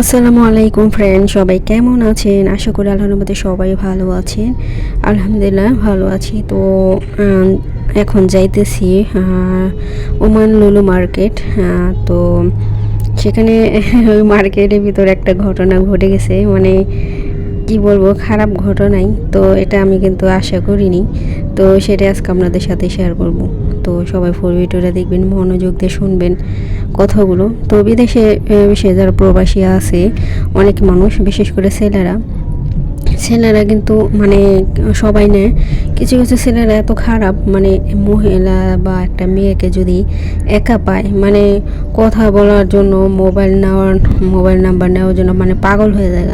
আসসালামু আলাইকুম ফ্রেন্ড সবাই কেমন আছেন? আশা করি মধ্যে সবাই ভালো আছেন। আলহামদুলিল্লাহ ভালো আছি। তো এখন যাইতেছি ওমান লুলু মার্কেট তো সেখানে ওই মার্কেটের ভিতরে একটা ঘটনা ঘটে গেছে। মানে কি বলব, খারাপ ঘটনাই। তো এটা আমি কিন্তু আশা করিনি। তো সেটা আজকে আপনাদের সাথে শেয়ার করব। তো সবাই ফুল ভিডিওটা দেখবেন, মনোযোগ দিয়ে শুনবেন কথাগুলো। তো বিদেশে বিশেষ যারা প্রবাসী আছে, অনেক মানুষ, বিশেষ করে ছেলেরা ছেলেরা কিন্তু মানে সবাই নেয়। কিছু কিছু ছেলেরা এত খারাপ মানে মহিলা বা একটা মেয়েকে যদি একা পায় মানে কথা বলার জন্য মোবাইল নেওয়ার মোবাইল নাম্বার নেওয়ার জন্য মানে পাগল হয়ে যায়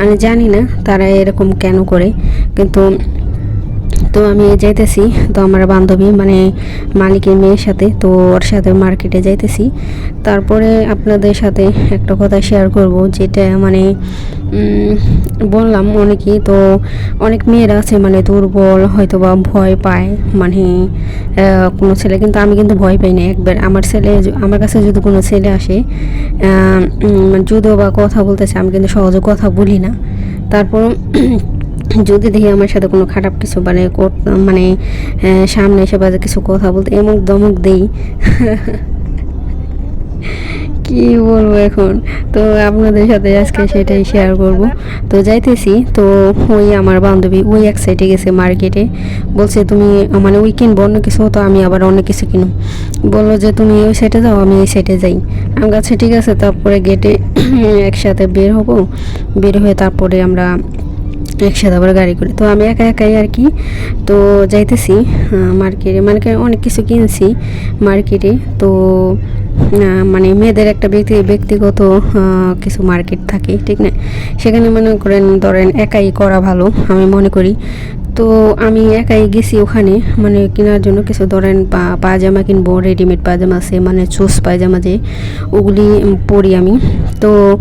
আমি জানি না তারা এরকম কেন করে, কিন্তু তো আমি যাইতেছি তো আমার বান্ধবী মানে মালিকের মেয়ের সাথে তো ওর সাথে মার্কেটে যাইতেছি। তারপরে আপনাদের সাথে একটা কথা শেয়ার করব যেটা মানে বললাম অনেকেই তো অনেক মেয়েরা আছে মানে দুর্বল হয়তো বা ভয় পায় মানে কোনো ছেলে কিন্তু আমি কিন্তু ভয় পাই না একবার। আমার ছেলে আমার কাছে যদি কোনো ছেলে আসে আহ, যদিও বা কথা বলতেছে আমি কিন্তু সহজে কথা বলি না। তারপর যদি দেখি আমার সাথে কোনো খারাপ কিছু মানে মানে সামনে এসে বাজে কিছু কথা বলতে এমুক দমক দেই। কি বলব এখন? তো আপনাদের সাথে আজকে সেটাই শেয়ার করব। তো যাইতেছি, তো ওই আমার বান্ধবী, ওই এক সাইডে গেছে মার্কেটে বলছে, তুমি মানে ওই কিনবো অন্য কিছু তো আমি আবার অন্য কিছু কিনো। বলল যে, তুমি ওই সাইডে যাও, আমি এই সাইডে যাই। আমার কাছে ঠিক আছে, তারপরে গেটে একসাথে বের হব। বের হয়ে তারপরে আমরা একসাথে আবার গাড়ি করে। তো আমি একা একাই আর কি, তো যাইতেছি মার্কেটে। মানে অনেক কিছু কিনছি মার্কেটে। তো মানে মেয়েদের একটা ব্যক্তি, ব্যক্তিগত কিছু মার্কেট থাকে, ঠিক না? সেখানে মনে করেন, ধরেন একাই করা ভালো, আমি মনে করি। তো আমি একাই গেছি ওখানে মানে কেনার জন্য কিছু ধরেন পা- পায়জামা কিনবো রেডিমেড পায়জামা আছে মানে চুস পায়জামা যে, ওগুলি পরি আমি। তো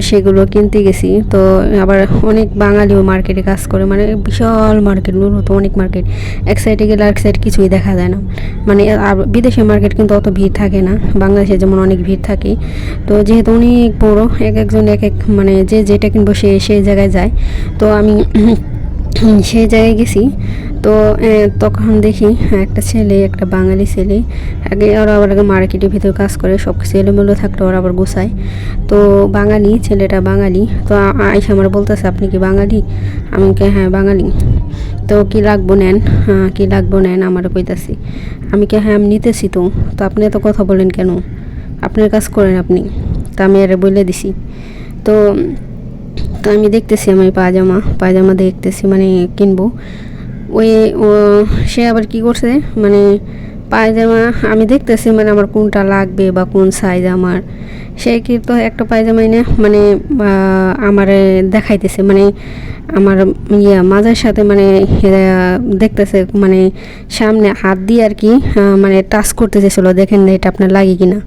সেগুলো কিনতে গেছি। তো আবার অনেক বাঙালিও মার্কেটে কাজ করে মানে বিশাল মার্কেট তো অনেক মার্কেট। এক সাইডে গেলে এক সাইড কিছুই দেখা যায় না। মানে আর বিদেশের মার্কেট কিন্তু অত ভিড় থাকে না, বাংলাদেশে যেমন অনেক ভিড় থাকে। তো যেহেতু অনেক বড়ো, এক একজন এক এক মানে যে যেটা কিনবো সে সেই জায়গায় যায়। তো আমি সেই জায়গায় গেছি। তো তখন দেখি একটা ছেলে, একটা বাঙালি ছেলে। আগে ওরা আবার আগে মার্কেটের ভিতরে কাজ করে সব কিছু এলোমেলো থাকলে ওরা আবার গোছায়। তো বাঙালি, ছেলেটা বাঙালি। তো আইসা আমার বলতেছে, আপনি কি বাঙালি? আমি কে হ্যাঁ বাঙালি। তো কি লাগবো নেন? হ্যাঁ কী লাগবো নেন? আমার কইতাছি। আমি কে হ্যাঁ আমি নিতেছি তো। তো আপনি এত কথা বলেন কেন? আপনার কাজ করেন আপনি। তা আমি আরে বলে দিছি। তো তো আমি দেখতেছি আমি পায়জামা পায়জামা দেখতেছি মানে কিনবো। ওই সে আবার কি করছে মানে পায়জামা, আমি দেখতেছি মানে আমার কোনটা লাগবে বা কোন সাইজ আমার। সে কি তো একটা পায়জামা এনে মানে আমার দেখাইতেছে মানে আমার ইয়া মাজার সাথে মানে দেখতেছে মানে সামনে হাত দিয়ে আর কি মানে টাচ করতে চেয়েছিল দেখেন এটা আপনার লাগে কিনা।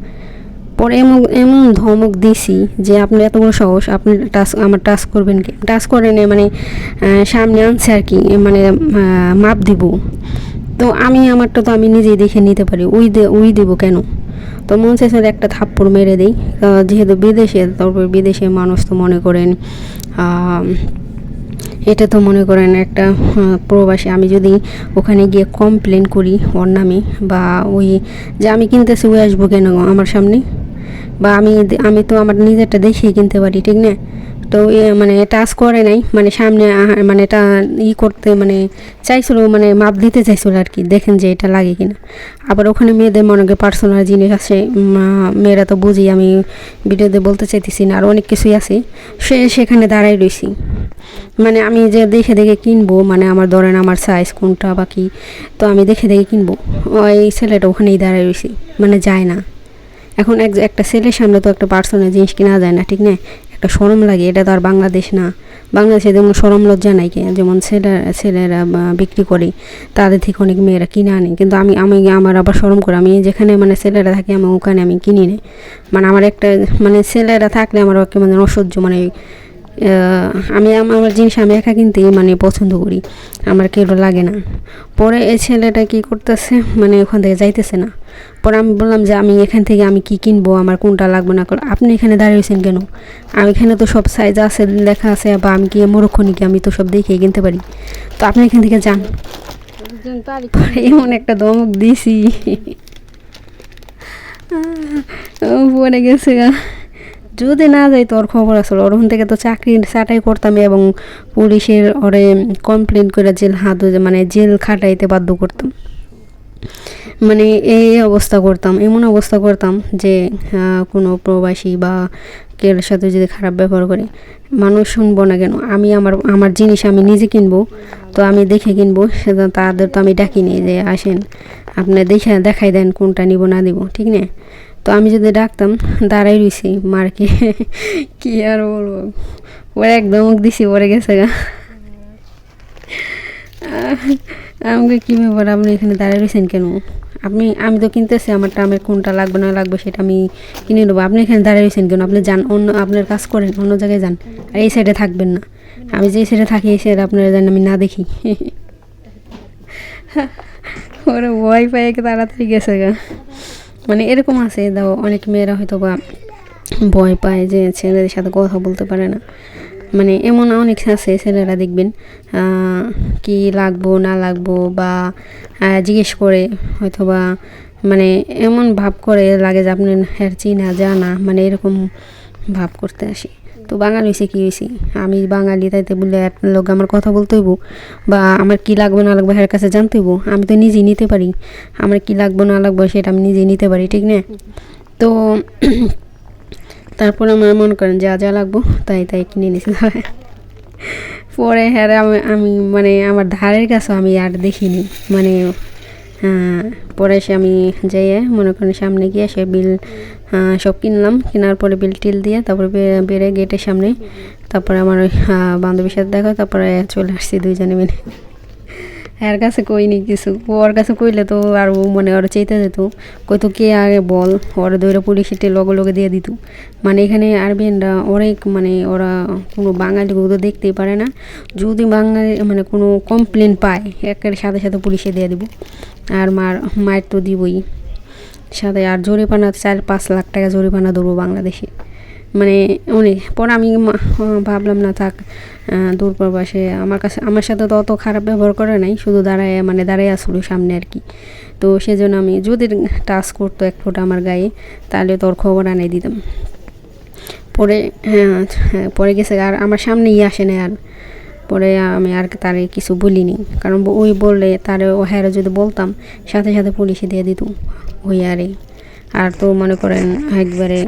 পরে এমন এমন ধমক দিছি যে আপনি এত বড় সাহস, আপনি টাচ আমার টাচ করবেন কি? টাচ করেন মানে সামনে আনছে আর কি মানে মাপ দিব। তো আমি আমারটা তো আমি নিজেই দেখে নিতে পারি, উই দে, উই দিব কেন? তো মন চাইছে একটা থাপ্পড় মেরে দিই যেহেতু বিদেশে, তারপর বিদেশে মানুষ তো মনে করেন এটা তো মনে করেন একটা প্রবাসী, আমি যদি ওখানে গিয়ে কমপ্লেন করি ওর নামে বা ওই যে আমি কিনতেছি ওই আসব কেন আমার সামনে? বা আমি আমি তো আমার নিজেরটা দেখেই কিনতে পারি, ঠিক না? তো এ মানে টাচ করে নাই মানে সামনে মানে এটা ই করতে মানে চাইছিল মানে মাপ দিতে চাইছিল আর কি, দেখেন যে এটা লাগে কিনা। আবার ওখানে মেয়েদের মনে করি পার্সোনাল জিনিস আছে মেয়েরা তো বুঝি, আমি ভিডিওতে বলতে চাইতেছি না, আর অনেক কিছুই আছে। সে সেখানে দাঁড়াই রয়েছি মানে আমি যে দেখে দেখে কিনবো মানে আমার ধরেন আমার সাইজ কোনটা বা কি, তো আমি দেখে দেখে কিনবো। ওই ছেলেটা ওখানেই দাঁড়ায় রয়েছি মানে যায় না। এখন এক একটা ছেলের সামনে তো একটা পার্সোনাল জিনিস কেনা যায় না, ঠিক না একটা সরম লাগে, এটা তো আর বাংলাদেশ না। বাংলাদেশে যেমন সরম লজ্জা নাই যেমন ছেলেরা ছেলেরা বিক্রি করে, তাদের থেকে অনেক মেয়েরা কিনে আনে। কিন্তু আমি আমি আমার আবার সরম করে, আমি যেখানে মানে ছেলেরা থাকে, আমি ওখানে আমি কিনি না। মানে আমার একটা মানে ছেলেরা থাকলে আমার মানে অসহ্য মানে আমি আমার জিনিস আমি একা কিনতেই মানে পছন্দ করি। আমার কেউ লাগে না। পরে এই ছেলেটা কি করতেছে? মানে ওখান থেকে যাইতেছে না। পরে আমি বললাম যে, আমি এখান থেকে আমি কি কিনবো? আমার কোনটা লাগবে না? আপনি এখানে দাঁড়িয়েছেন কেন? আমি এখানে তো সব সাইজ আছে, লেখা আছে, বা আমি কি মরক্ষণী কি আমি তো সব দেখে কিনতে পারি। তো আপনি এখান থেকে যান। এমন একটা দমক দিছি। পরে গেছে গা। যদি না যাই, তোর খবর আসলো ওর থেকে তো চাকরি, চাটাই করতাম এবং পুলিশের ওরে কমপ্লেন করে জেল হাত মানে জেল খাটাইতে বাধ্য করতাম। মানে এই অবস্থা করতাম, এমন অবস্থা করতাম যে কোনো প্রবাসী বা কেউ সাথে যদি খারাপ ব্যবহার করে, মানুষ শুনব না কেন? আমি আমার আমার জিনিস আমি নিজে কিনবো, তো আমি দেখে কিনবো সেটা তাদের তো আমি ডাকিনি যে আসেন, আপনি দেখে দেখাই দেন কোনটা নিব না দিব ঠিক না? তো আমি যদি ডাকতাম দাঁড়াই রইছি, মার্কে। কি আর বলব? ওরা একদম দিছি পরে গেছে গা। আমাকে কী ব্যাপার আপনি এখানে দাঁড়িয়ে রয়েছেন কেন? আপনি, আমি তো কিনতেছি, আমার কোনটা লাগবে, না লাগবে, সেটা আমি কিনে নেব। আপনি এখানে দাঁড়িয়ে রয়েছেন কেন? আপনি যান, অন্য, আপনার কাজ করেন, অন্য জায়গায় যান। আর এই সাইডে থাকবেন না। আমি যেই সাইডে থাকি, এই সাইডে আপনারা যেন আমি না দেখি। ওরা ভয় তাড়াতাড়ি গেছে গা। মানে এরকম আছে, দাও, অনেক মেয়েরা হয়তো বা ভয় পায় যে ছেলেদের সাথে কথা বলতে পারে না। মানে এমন অনেক আছে, ছেলেরা দেখবেন কি লাগবো, না লাগবো বা জিজ্ঞেস করে হয়তো বা মানে এমন ভাব করে লাগে যে আপনি হ্যাঁ চিনা, জানা মানে এরকম ভাব করতে আসি। তো বাঙালি হয়েছে, কী হয়েছে? আমি বাঙালি তাইতে বলে আপনার লোক আমার কথা বলতে হইব। বা আমার কি লাগবে, না লাগবে এর কাছে জানতে হইব। আমি তো নিজেই নিতে পারি। আমার কি লাগবে, না লাগবে, সেটা আমি নিজেই নিতে পারি, ঠিক না? তো তারপর আমার মনে করেন যা যা লাগবো, তাই তাই কিনে নিয়েছি পরে হ্যাঁ আমি মানে আমার ধারের কাছে আমি আর দেখিনি। মানে পরে সে আমি যেয়ে মনে করেন সামনে গিয়ে সে বিল সব কিনলাম। কেনার পরে বিল টিল দিয়ে তারপরে বেড়ে গেটের সামনে, তারপরে আমার ওই বান্ধবীর সাথে দেখা, তারপরে চলে আসছি দুইজনে মিলে। এর কাছে কইনি কিছু। ওর কাছে কইলে তো আর ও মানে ওর চাইতে যেত। কইতো কে আগে বল, ওর দৌড়ে পুলিশে লগে লগে দিয়ে দিত। মানে এখানে আরবিয়ানরা অনেক মানে ওরা কোনো বাঙালি তো দেখতেই পারে না। যদি বাঙালি মানে কোনো কমপ্লেন পায়, একের সাথে সাথে পুলিশে দিয়ে দিব। আর মার, মায়ের তো দিবই। সাথে আর জরিমানা চার পাঁচ লাখ টাকা জরিমানা দেবো বাংলাদেশে। মানে অনেক পরে আমি ভাবলাম না থাক দূর প্রবাসে। আমার কাছে আমার সাথে তো অত খারাপ ব্যবহার করে নাই শুধু দাঁড়ায় মানে দাঁড়ায় আসলো সামনে আর কি। তো সেজন্য আমি যদি টাচ করতো এক ফোঁটা আমার গায়ে তাহলে তোর খবর আনাই দিতাম। পরে হ্যাঁ হ্যাঁ, পরে গেছে আর আমার সামনেই আসে না আর। পরে আমি আর তারে কিছু বলিনি কারণ ওই বললে তারে ও হ্যাঁ যদি বলতাম সাথে সাথে পুলিশে দিয়ে দিত ওই আরে আর তো মনে করেন একবারে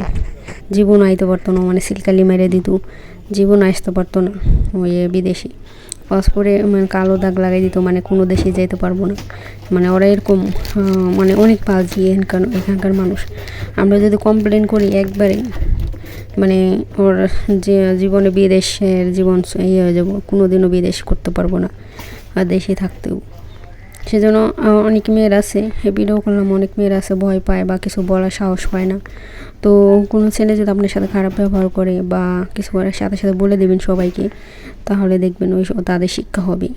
জীবন আইতে পারতো না মানে সিলকালি মেরে দিত। জীবন আসতে পারতো না, ওই বিদেশি। পাসপোর্টে মানে কালো দাগ লাগাই দিত মানে কোনো দেশে যেতে পারব না। মানে ওরা এরকম মানে অনেক পাজি এখানকার এখানকার মানুষ। আমরা যদি কমপ্লেন করি একবারে মানে ওর যে জীবনে বিদেশের জীবন ইয়ে হয়ে যাব কোনো দিনও বিদেশ করতে পারব না। আর দেশে থাকতেও। সেজন্য অনেক মেয়ের আছে ভিডিও করলাম, অনেক মেয়ের আছে, ভয় পায় বা কিছু বলার সাহস পায় না। তো কোনো ছেলে যদি আপনার সাথে খারাপ ব্যবহার করে বা কিছু করার সাথে সাথে বলে দেবেন সবাইকে, তাহলে দেখবেন ওই তাদের শিক্ষা হবে।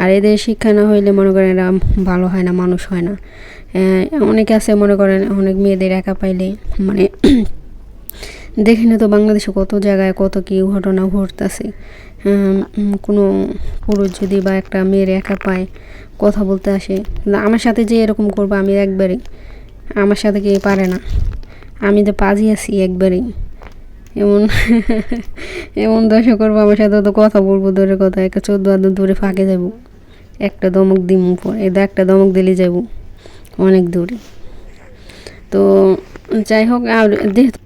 আর এদের শিক্ষা না হইলে মনে করেন এরা ভালো হয় না, মানুষ হয় না। অনেকে আছে মনে করেন অনেক মেয়েদের একা পাইলে মানে দেখি না তো বাংলাদেশে কত জায়গায় কত কি ঘটনা ঘটতেছে। কোনো পুরুষ যদি বা একটা মেয়ের একা পায়, কথা বলতে আসে আমার সাথে যে এরকম করব আমি একবারে আমার সাথে কেউ পারে না। আমি তো পাজি আছি একবারেই। এমন এমন দশা করব, আমার সাথে তো কথা বলব দূরে কথা, একটা চোদ্দ আদর দূরে ফাঁকে যাব। একটা দমক দিম পর এদের একটা দমক দিলে যাব, অনেক দূরে। তো যাই হোক, আর যেহেতু